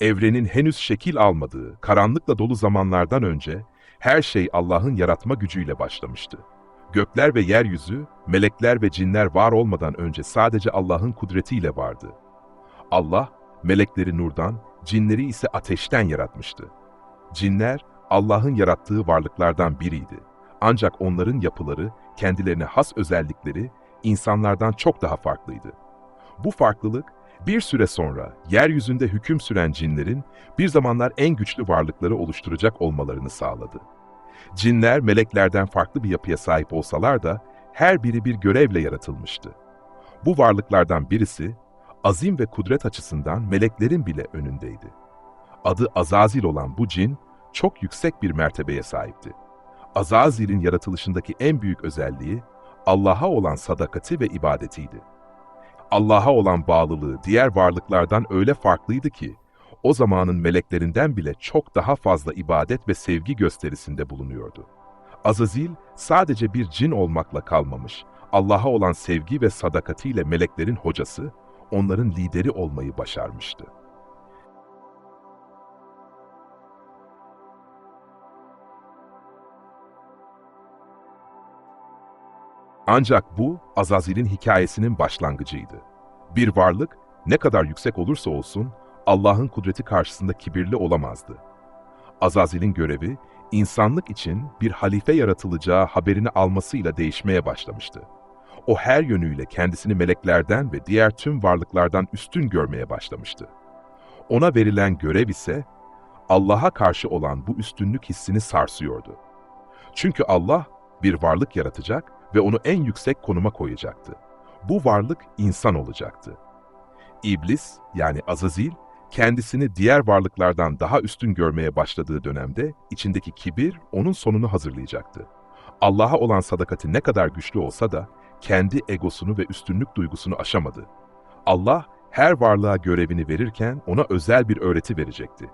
Evrenin henüz şekil almadığı, karanlıkla dolu zamanlardan önce her şey Allah'ın yaratma gücüyle başlamıştı. Gökler ve yeryüzü, melekler ve cinler var olmadan önce sadece Allah'ın kudretiyle vardı. Allah, melekleri nurdan, cinleri ise ateşten yaratmıştı. Cinler, Allah'ın yarattığı varlıklardan biriydi. Ancak onların yapıları, kendilerine has özellikleri insanlardan çok daha farklıydı. Bu farklılık, bir süre sonra yeryüzünde hüküm süren cinlerin bir zamanlar en güçlü varlıkları oluşturacak olmalarını sağladı. Cinler meleklerden farklı bir yapıya sahip olsalar da her biri bir görevle yaratılmıştı. Bu varlıklardan birisi azim ve kudret açısından meleklerin bile önündeydi. Adı Azazil olan bu cin çok yüksek bir mertebeye sahipti. Azazil'in yaratılışındaki en büyük özelliği Allah'a olan sadakati ve ibadetiydi. Allah'a olan bağlılığı diğer varlıklardan öyle farklıydı ki, o zamanın meleklerinden bile çok daha fazla ibadet ve sevgi gösterisinde bulunuyordu. Azazil sadece bir cin olmakla kalmamış, Allah'a olan sevgi ve sadakatiyle meleklerin hocası, onların lideri olmayı başarmıştı. Ancak bu Azazil'in hikayesinin başlangıcıydı. Bir varlık ne kadar yüksek olursa olsun Allah'ın kudreti karşısında kibirli olamazdı. Azazil'in görevi insanlık için bir halife yaratılacağı haberini almasıyla değişmeye başlamıştı. O her yönüyle kendisini meleklerden ve diğer tüm varlıklardan üstün görmeye başlamıştı. Ona verilen görev ise Allah'a karşı olan bu üstünlük hissini sarsıyordu. Çünkü Allah bir varlık yaratacak ve onu en yüksek konuma koyacaktı. Bu varlık insan olacaktı. İblis yani Azazil kendisini diğer varlıklardan daha üstün görmeye başladığı dönemde içindeki kibir onun sonunu hazırlayacaktı. Allah'a olan sadakati ne kadar güçlü olsa da kendi egosunu ve üstünlük duygusunu aşamadı. Allah her varlığa görevini verirken ona özel bir öğreti verecekti.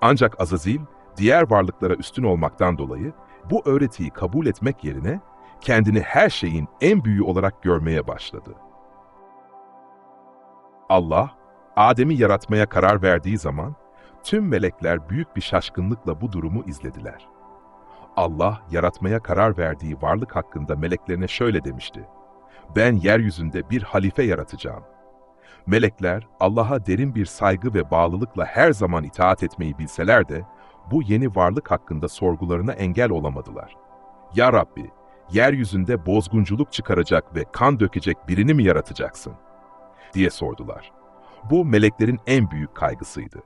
Ancak Azazil diğer varlıklara üstün olmaktan dolayı bu öğretiyi kabul etmek yerine kendini her şeyin en büyüğü olarak görmeye başladı. Allah, Adem'i yaratmaya karar verdiği zaman tüm melekler büyük bir şaşkınlıkla bu durumu izlediler. Allah, yaratmaya karar verdiği varlık hakkında meleklerine şöyle demişti. Ben yeryüzünde bir halife yaratacağım. Melekler, Allah'a derin bir saygı ve bağlılıkla her zaman itaat etmeyi bilseler de, bu yeni varlık hakkında sorgularına engel olamadılar. Ya Rabbi, yeryüzünde bozgunculuk çıkaracak ve kan dökecek birini mi yaratacaksın? diye sordular. Bu meleklerin en büyük kaygısıydı.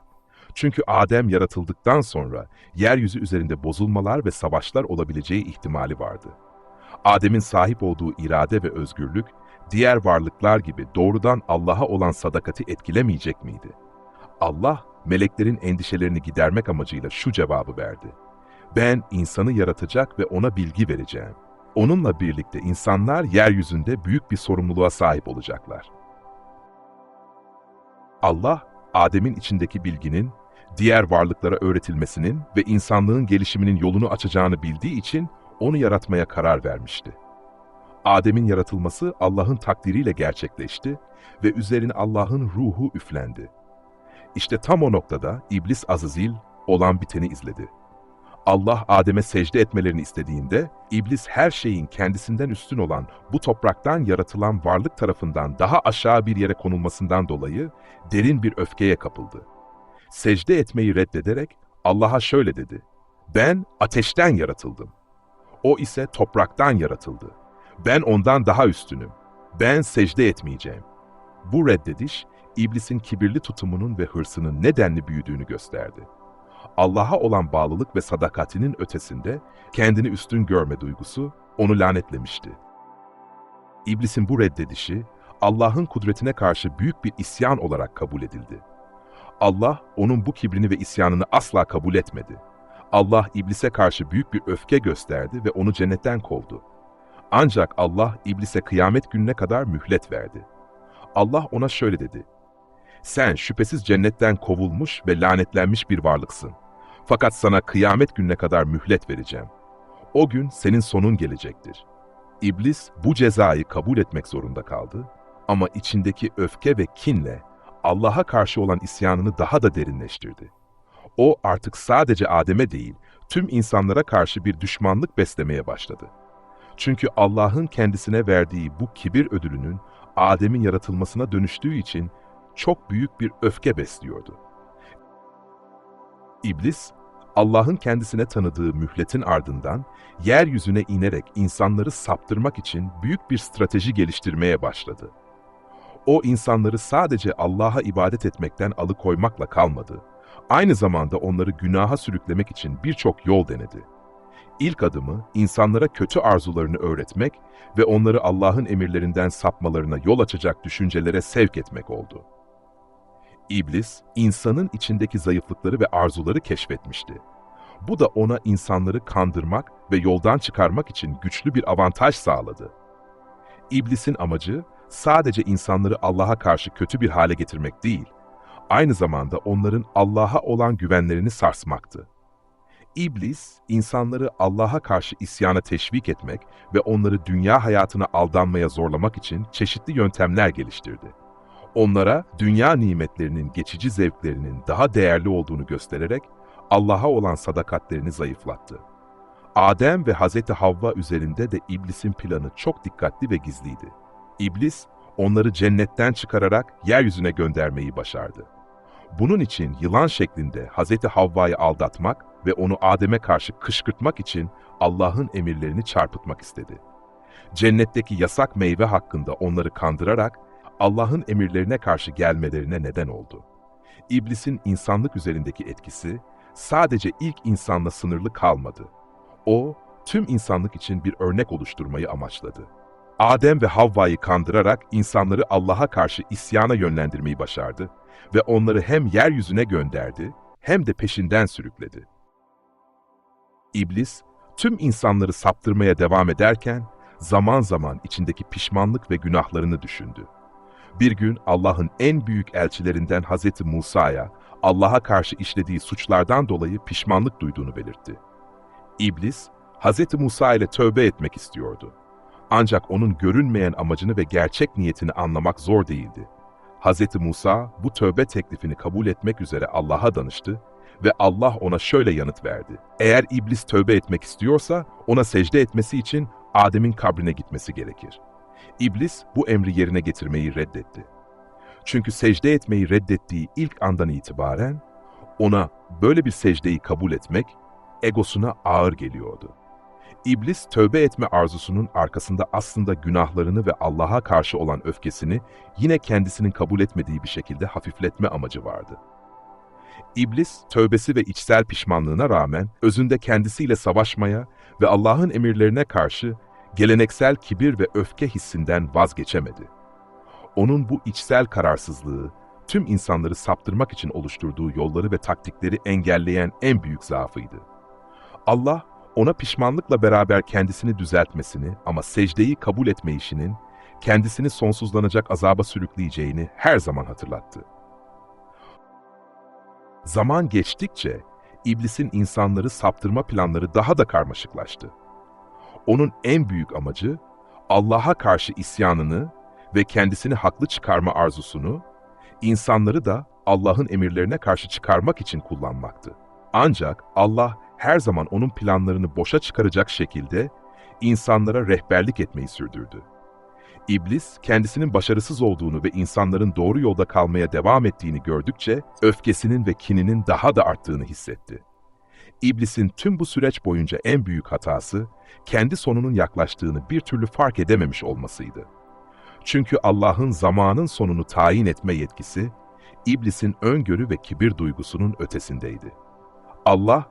Çünkü Adem yaratıldıktan sonra yeryüzü üzerinde bozulmalar ve savaşlar olabileceği ihtimali vardı. Adem'in sahip olduğu irade ve özgürlük, diğer varlıklar gibi doğrudan Allah'a olan sadakati etkilemeyecek miydi? Allah, meleklerin endişelerini gidermek amacıyla şu cevabı verdi. Ben insanı yaratacak ve ona bilgi vereceğim. Onunla birlikte insanlar yeryüzünde büyük bir sorumluluğa sahip olacaklar. Allah, Adem'in içindeki bilginin, diğer varlıklara öğretilmesinin ve insanlığın gelişiminin yolunu açacağını bildiği için onu yaratmaya karar vermişti. Adem'in yaratılması Allah'ın takdiriyle gerçekleşti ve üzerine Allah'ın ruhu üflendi. İşte tam o noktada İblis Azazil olan biteni izledi. Allah Adem'e secde etmelerini istediğinde, İblis her şeyin kendisinden üstün olan bu topraktan yaratılan varlık tarafından daha aşağı bir yere konulmasından dolayı derin bir öfkeye kapıldı. Secde etmeyi reddederek Allah'a şöyle dedi, ben ateşten yaratıldım. O ise topraktan yaratıldı. Ben ondan daha üstünüm. Ben secde etmeyeceğim. Bu reddediş, İblisin kibirli tutumunun ve hırsının nedenli büyüdüğünü gösterdi. Allah'a olan bağlılık ve sadakatinin ötesinde kendini üstün görme duygusu onu lanetlemişti. İblisin bu reddedişi Allah'ın kudretine karşı büyük bir isyan olarak kabul edildi. Allah onun bu kibrini ve isyanını asla kabul etmedi. Allah iblise karşı büyük bir öfke gösterdi ve onu cennetten kovdu. Ancak Allah iblise kıyamet gününe kadar mühlet verdi. Allah ona şöyle dedi. Sen şüphesiz cennetten kovulmuş ve lanetlenmiş bir varlıksın. Fakat sana kıyamet gününe kadar mühlet vereceğim. O gün senin sonun gelecektir. İblis bu cezayı kabul etmek zorunda kaldı ama içindeki öfke ve kinle Allah'a karşı olan isyanını daha da derinleştirdi. O artık sadece Adem'e değil, tüm insanlara karşı bir düşmanlık beslemeye başladı. Çünkü Allah'ın kendisine verdiği bu kibir ödülünün Adem'in yaratılmasına dönüştüğü için çok büyük bir öfke besliyordu. İblis, Allah'ın kendisine tanıdığı mühletin ardından yeryüzüne inerek insanları saptırmak için büyük bir strateji geliştirmeye başladı. O insanları sadece Allah'a ibadet etmekten alıkoymakla kalmadı. Aynı zamanda onları günaha sürüklemek için birçok yol denedi. İlk adımı insanlara kötü arzularını öğretmek ve onları Allah'ın emirlerinden sapmalarına yol açacak düşüncelere sevk etmek oldu. İblis, insanın içindeki zayıflıkları ve arzuları keşfetmişti. Bu da ona insanları kandırmak ve yoldan çıkarmak için güçlü bir avantaj sağladı. İblisin amacı sadece insanları Allah'a karşı kötü bir hale getirmek değil, aynı zamanda onların Allah'a olan güvenlerini sarsmaktı. İblis, insanları Allah'a karşı isyana teşvik etmek ve onları dünya hayatına aldanmaya zorlamak için çeşitli yöntemler geliştirdi. Onlara dünya nimetlerinin geçici zevklerinin daha değerli olduğunu göstererek Allah'a olan sadakatlerini zayıflattı. Adem ve Hazreti Havva üzerinde de iblisin planı çok dikkatli ve gizliydi. İblis, onları cennetten çıkararak yeryüzüne göndermeyi başardı. Bunun için yılan şeklinde Hazreti Havva'yı aldatmak ve onu Adem'e karşı kışkırtmak için Allah'ın emirlerini çarpıtmak istedi. Cennetteki yasak meyve hakkında onları kandırarak Allah'ın emirlerine karşı gelmelerine neden oldu. İblisin insanlık üzerindeki etkisi sadece ilk insanla sınırlı kalmadı. O, tüm insanlık için bir örnek oluşturmayı amaçladı. Adem ve Havva'yı kandırarak insanları Allah'a karşı isyana yönlendirmeyi başardı ve onları hem yeryüzüne gönderdi hem de peşinden sürükledi. İblis, tüm insanları saptırmaya devam ederken zaman zaman içindeki pişmanlık ve günahlarını düşündü. Bir gün Allah'ın en büyük elçilerinden Hazreti Musa'ya Allah'a karşı işlediği suçlardan dolayı pişmanlık duyduğunu belirtti. İblis, Hazreti Musa ile tövbe etmek istiyordu. Ancak onun görünmeyen amacını ve gerçek niyetini anlamak zor değildi. Hz. Musa bu tövbe teklifini kabul etmek üzere Allah'a danıştı ve Allah ona şöyle yanıt verdi. Eğer iblis tövbe etmek istiyorsa ona secde etmesi için Adem'in kabrine gitmesi gerekir. İblis bu emri yerine getirmeyi reddetti. Çünkü secde etmeyi reddettiği ilk andan itibaren ona böyle bir secdeyi kabul etmek egosuna ağır geliyordu. İblis tövbe etme arzusunun arkasında aslında günahlarını ve Allah'a karşı olan öfkesini yine kendisinin kabul etmediği bir şekilde hafifletme amacı vardı. İblis, tövbesi ve içsel pişmanlığına rağmen özünde kendisiyle savaşmaya ve Allah'ın emirlerine karşı geleneksel kibir ve öfke hissinden vazgeçemedi. Onun bu içsel kararsızlığı, tüm insanları saptırmak için oluşturduğu yolları ve taktikleri engelleyen en büyük zaafıydı. Allah, ona pişmanlıkla beraber kendisini düzeltmesini ama secdeyi kabul etmeyişinin kendisini sonsuzlanacak azaba sürükleyeceğini her zaman hatırlattı. Zaman geçtikçe iblisin insanları saptırma planları daha da karmaşıklaştı. Onun en büyük amacı Allah'a karşı isyanını ve kendisini haklı çıkarma arzusunu, insanları da Allah'ın emirlerine karşı çıkarmak için kullanmaktı. Ancak Allah her zaman onun planlarını boşa çıkaracak şekilde insanlara rehberlik etmeyi sürdürdü. İblis, kendisinin başarısız olduğunu ve insanların doğru yolda kalmaya devam ettiğini gördükçe öfkesinin ve kininin daha da arttığını hissetti. İblisin tüm bu süreç boyunca en büyük hatası, kendi sonunun yaklaştığını bir türlü fark edememiş olmasıydı. Çünkü Allah'ın zamanın sonunu tayin etme yetkisi, İblisin öngörü ve kibir duygusunun ötesindeydi. Allah,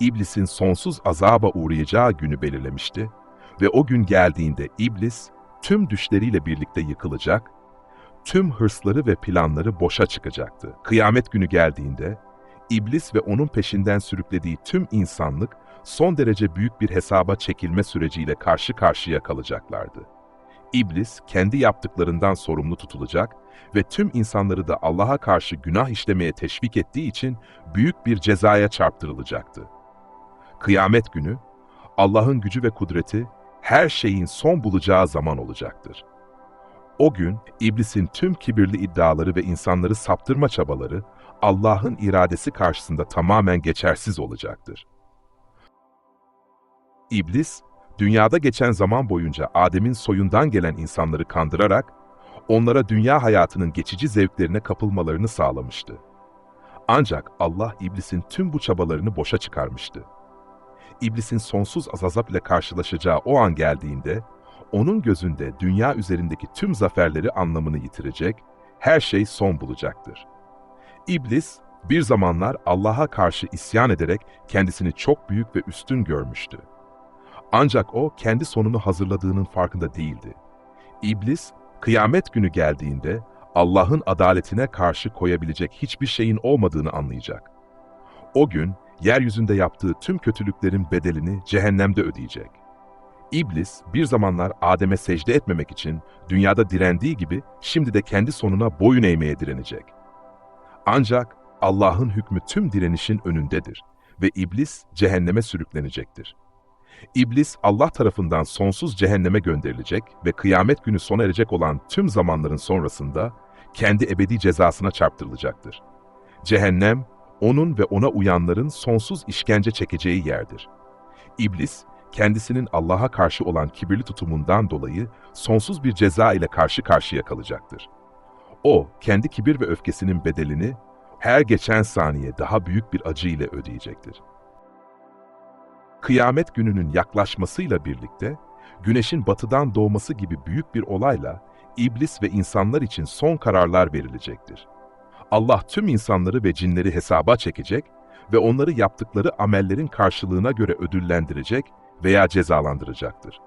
İblisin sonsuz azaba uğrayacağı günü belirlemişti ve o gün geldiğinde İblis tüm düşleriyle birlikte yıkılacak, tüm hırsları ve planları boşa çıkacaktı. Kıyamet günü geldiğinde İblis ve onun peşinden sürüklediği tüm insanlık son derece büyük bir hesaba çekilme süreciyle karşı karşıya kalacaklardı. İblis kendi yaptıklarından sorumlu tutulacak ve tüm insanları da Allah'a karşı günah işlemeye teşvik ettiği için büyük bir cezaya çarptırılacaktı. Kıyamet günü Allah'ın gücü ve kudreti her şeyin son bulacağı zaman olacaktır. O gün iblisin tüm kibirli iddiaları ve insanları saptırma çabaları Allah'ın iradesi karşısında tamamen geçersiz olacaktır. İblis, dünyada geçen zaman boyunca Adem'in soyundan gelen insanları kandırarak onlara dünya hayatının geçici zevklerine kapılmalarını sağlamıştı. Ancak Allah iblisin tüm bu çabalarını boşa çıkarmıştı. İblisin sonsuz azap ile karşılaşacağı o an geldiğinde, onun gözünde dünya üzerindeki tüm zaferleri anlamını yitirecek, her şey son bulacaktır. İblis, bir zamanlar Allah'a karşı isyan ederek kendisini çok büyük ve üstün görmüştü. Ancak o kendi sonunu hazırladığının farkında değildi. İblis, kıyamet günü geldiğinde Allah'ın adaletine karşı koyabilecek hiçbir şeyin olmadığını anlayacak. O gün yeryüzünde yaptığı tüm kötülüklerin bedelini cehennemde ödeyecek. İblis bir zamanlar Adem'e secde etmemek için dünyada direndiği gibi şimdi de kendi sonuna boyun eğmeye direnecek. Ancak Allah'ın hükmü tüm direnişin önündedir ve iblis cehenneme sürüklenecektir. İblis Allah tarafından sonsuz cehenneme gönderilecek ve kıyamet günü sona erecek olan tüm zamanların sonrasında kendi ebedi cezasına çarptırılacaktır. Cehennem, onun ve ona uyanların sonsuz işkence çekeceği yerdir. İblis, kendisinin Allah'a karşı olan kibirli tutumundan dolayı sonsuz bir ceza ile karşı karşıya kalacaktır. O, kendi kibir ve öfkesinin bedelini her geçen saniye daha büyük bir acı ile ödeyecektir. Kıyamet gününün yaklaşmasıyla birlikte, güneşin batıdan doğması gibi büyük bir olayla iblis ve insanlar için son kararlar verilecektir. Allah tüm insanları ve cinleri hesaba çekecek ve onları yaptıkları amellerin karşılığına göre ödüllendirecek veya cezalandıracaktır.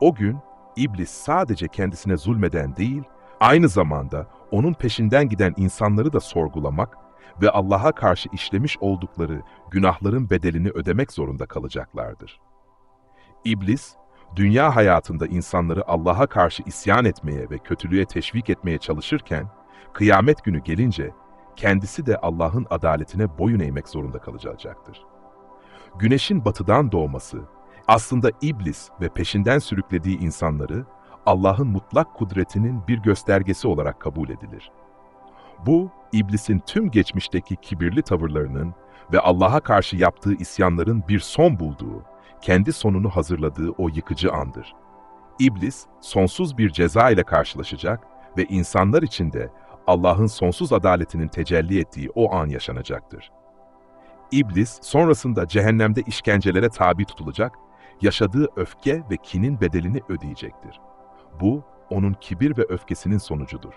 O gün iblis sadece kendisine zulmeden değil, aynı zamanda onun peşinden giden insanları da sorgulamak ve Allah'a karşı işlemiş oldukları günahların bedelini ödemek zorunda kalacaklardır. İblis, dünya hayatında insanları Allah'a karşı isyan etmeye ve kötülüğe teşvik etmeye çalışırken, kıyamet günü gelince kendisi de Allah'ın adaletine boyun eğmek zorunda kalacaktır. Güneşin batıdan doğması, aslında iblis ve peşinden sürüklediği insanları Allah'ın mutlak kudretinin bir göstergesi olarak kabul edilir. Bu, iblisin tüm geçmişteki kibirli tavırlarının ve Allah'a karşı yaptığı isyanların bir son bulduğu, kendi sonunu hazırladığı o yıkıcı andır. İblis, sonsuz bir ceza ile karşılaşacak ve insanlar için de Allah'ın sonsuz adaletinin tecelli ettiği o an yaşanacaktır. İblis, sonrasında cehennemde işkencelere tabi tutulacak, yaşadığı öfke ve kinin bedelini ödeyecektir. Bu, onun kibir ve öfkesinin sonucudur.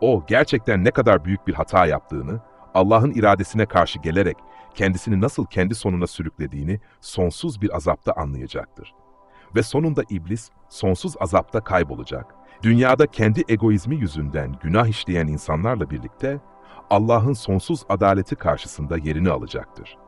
O, gerçekten ne kadar büyük bir hata yaptığını, Allah'ın iradesine karşı gelerek kendisini nasıl kendi sonuna sürüklediğini sonsuz bir azapta anlayacaktır. Ve sonunda iblis sonsuz azapta kaybolacak. Dünyada kendi egoizmi yüzünden günah işleyen insanlarla birlikte Allah'ın sonsuz adaleti karşısında yerini alacaktır.